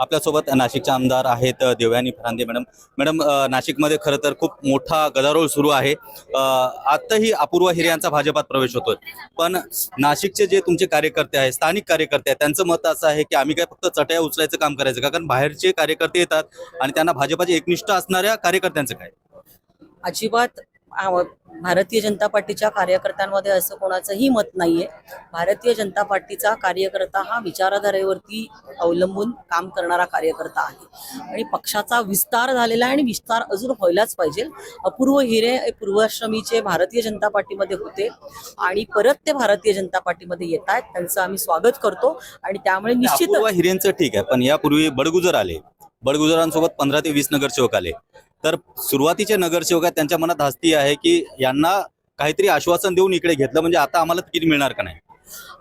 आपल्यासोबत नाशिकचे आमदार आहेत देवयानी फरांदे मॅडम. मॅडम नाशिकमध्ये खरं तर खूप मोठा गदारोळ सुरू आहे. आताही आत्ताही अपूर्वा हिरे यांचा भाजपात प्रवेश होतोय. पण नाशिकचे जे तुमचे कार्यकर्ते आहेत स्थानिक कार्यकर्ते आहेत त्यांचं मत असं आहे की आम्ही काय फक्त चटया उचलायचं काम करायचं का? कारण बाहेरचे कार्यकर्ते येतात आणि त्यांना भाजपाचे एकनिष्ठ असणाऱ्या कार्यकर्त्यांचं काय? अजिबात भारतीय जनता पार्टीच्या कार्यकर्त्यांमध्ये असं कोणाचंही मत नाहीये. भारतीय जनता पार्टीचा कार्यकर्ता हा विचारधारेवरती अवलंबून काम करणारा कार्यकर्ता आहे. आणि पक्षाचा विस्तार झालेला आहे आणि विस्तार अजून व्हायलाच पाहिजे. अपूर्व हिरे पूर्वाश्रमीचे भारतीय जनता पार्टीमध्ये होते आणि परत ते भारतीय जनता पार्टीमध्ये येत आहेत. त्यांचं आम्ही स्वागत करतो आणि त्यामुळे निश्चित हिरेंचं ठीक आहे पण यापूर्वी बडगुजर आले. बडगुजरांसोबत पंधरा ते वीस नगरसेवक आले. तर सुरुवातीचे नगरसेवक आहेत त्यांच्या मनात हस्ती आहे की यांना काहीतरी आश्वासन देऊन इकडे घेतलं म्हणजे आता आम्हाला तिकीट मिळणार का नाही?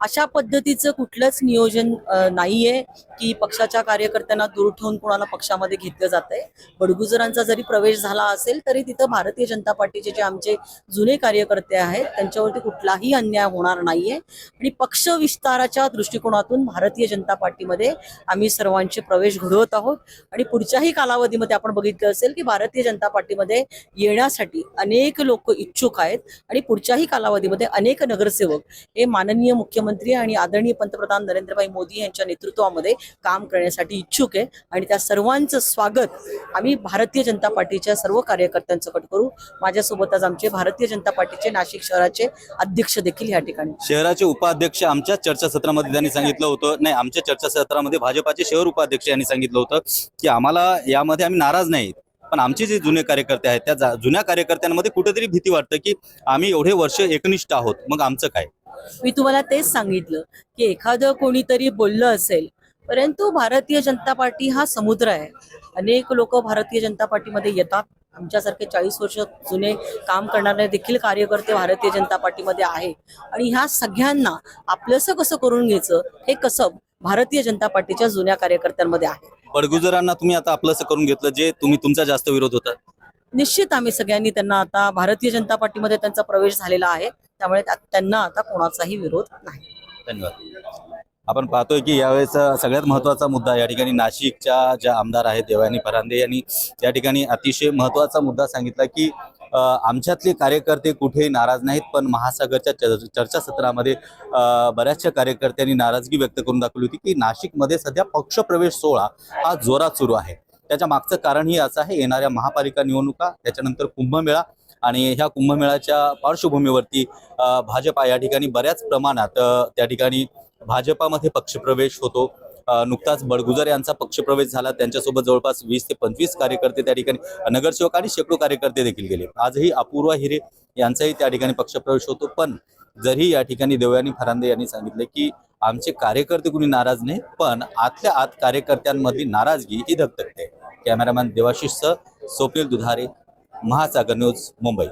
अशा पद्धतीचं कुठलंच नियोजन नाहीये की पक्षाच्या कार्यकर्त्यांना दूर ठेवून कोणाला पक्षामध्ये घेतलं जात आहे बडगुजरांचा जरी प्रवेश झाला असेल तरी तिथं भारतीय जनता पार्टीचे जे आमचे जुने कार्यकर्ते आहेत त्यांच्यावरती कुठलाही अन्याय होणार नाहीये. आणि पक्ष विस्ताराच्या दृष्टिकोनातून भारतीय जनता पार्टीमध्ये आम्ही सर्वांचे प्रवेश घडवत आहोत. आणि पुढच्याही कालावधीमध्ये आपण बघितलं असेल की भारतीय जनता पार्टीमध्ये येण्यासाठी अनेक लोक इच्छुक आहेत. आणि पुढच्याही कालावधीमध्ये अनेक नगरसेवक हे माननीय मुख्यमंत्री आणि आदरणीय पंतप्रधान नरेंद्रभाई मोदी यांच्या नेतृत्वामध्ये काम करण्यासाठी इच्छुक आहे. आणि त्या सर्वांचं स्वागत आम्ही भारतीय जनता पार्टीच्या सर्व कार्यकर्त्यांसकट करू. माझ्यासोबत आज आमचे भारतीय जनता पार्टीचे नाशिक शहराचे अध्यक्ष देखील या ठिकाणी. शहराचे उपाध्यक्ष आमच्या चर्चासत्रामध्ये त्यांनी सांगितलं होतं. नाही आमच्या चर्चासत्रामध्ये भाजपाचे शहर उपाध्यक्ष यांनी सांगितलं होतं की आम्हाला यामध्ये आम्ही नाराज नाही पण आमचे जे जुने कार्यकर्ते आहेत त्या जुन्या कार्यकर्त्यांमध्ये कुठेतरी भीती वाटतं की आम्ही एवढे वर्ष एकनिष्ठ आहोत. मग आमचं काय? मी तुम्हाला तेच सांगितलं की एखादं कोणीतरी बोललं असेल परंतु भारतीय जनता पार्टी हा समुद्र आहे. अनेक लोक भारतीय जनता पार्टीमध्ये येतात. आमच्यासारखे चाळीस वर्ष जुने काम करणारे देखील कार्यकर्ते भारतीय जनता पार्टीमध्ये आहे. आणि ह्या सगळ्यांना आपलंसं कसं करून घ्यायचं हे कसं भारतीय जनता पार्टीच्या जुन्या कार्यकर्त्यांमध्ये आहे. बडगुजरांना तुम्ही आता आपलंसं करून घेतलं जे तुम्ही तुमचा जास्त विरोध होता निश्चित आम्ही सगळ्यांनी त्यांना आता भारतीय जनता पार्टीमध्ये त्यांचा प्रवेश झालेला आहे. त्यामुळे त्या- त्यांना आता कोणाचाही विरोध नाही. धन्यवाद. आपण पाहतोय की यावेळेस सगळ्यात महत्त्वाचा मुद्दा या ठिकाणी नाशिकच्या ज्या आमदार आहेत देवानी फरांदे यांनी या ठिकाणी अतिशय महत्त्वाचा मुद्दा सांगितला की आमच्यातले कार्यकर्ते कुठेही नाराज नाहीत पण महासागरच्या चर्चासत्रामध्ये बऱ्याचशा कार्यकर्त्यांनी नाराजगी व्यक्त करून दाखवली होती की नाशिकमध्ये सध्या पक्षप्रवेश सोहळा हा जोरात सुरू आहे. त्याच्या मागचं कारणही असं आहे येणाऱ्या महापालिका निवडणुका त्याच्यानंतर कुंभमेळा आणि ह्या कुंभमेळ्याच्या पार्श्वभूमीवरती भाजपा या ठिकाणी बऱ्याच प्रमाणात त्या ठिकाणी भाजपामध्ये पक्षप्रवेश होतो. नुकताच बडगुजर यांचा पक्षप्रवेश झाला. त्यांच्यासोबत जवळपास वीस ते पंचवीस कार्यकर्ते त्या ठिकाणी नगरसेवक आणि शेकडो कार्यकर्ते देखील गेले. आजही अपूर्वा हिरे यांचाही त्या ठिकाणी पक्षप्रवेश होतो. पण जरी या ठिकाणी देवयानी फरांदे यांनी सांगितले की आमचे कार्यकर्ते कुणी नाराज नाही पण आतल्या आत कार्यकर्त्यांमधली नाराजगी ही धगधगते कॅमेरामॅन देवाशिष सोपेल दुधारे महासागर न्यूज मुंबई.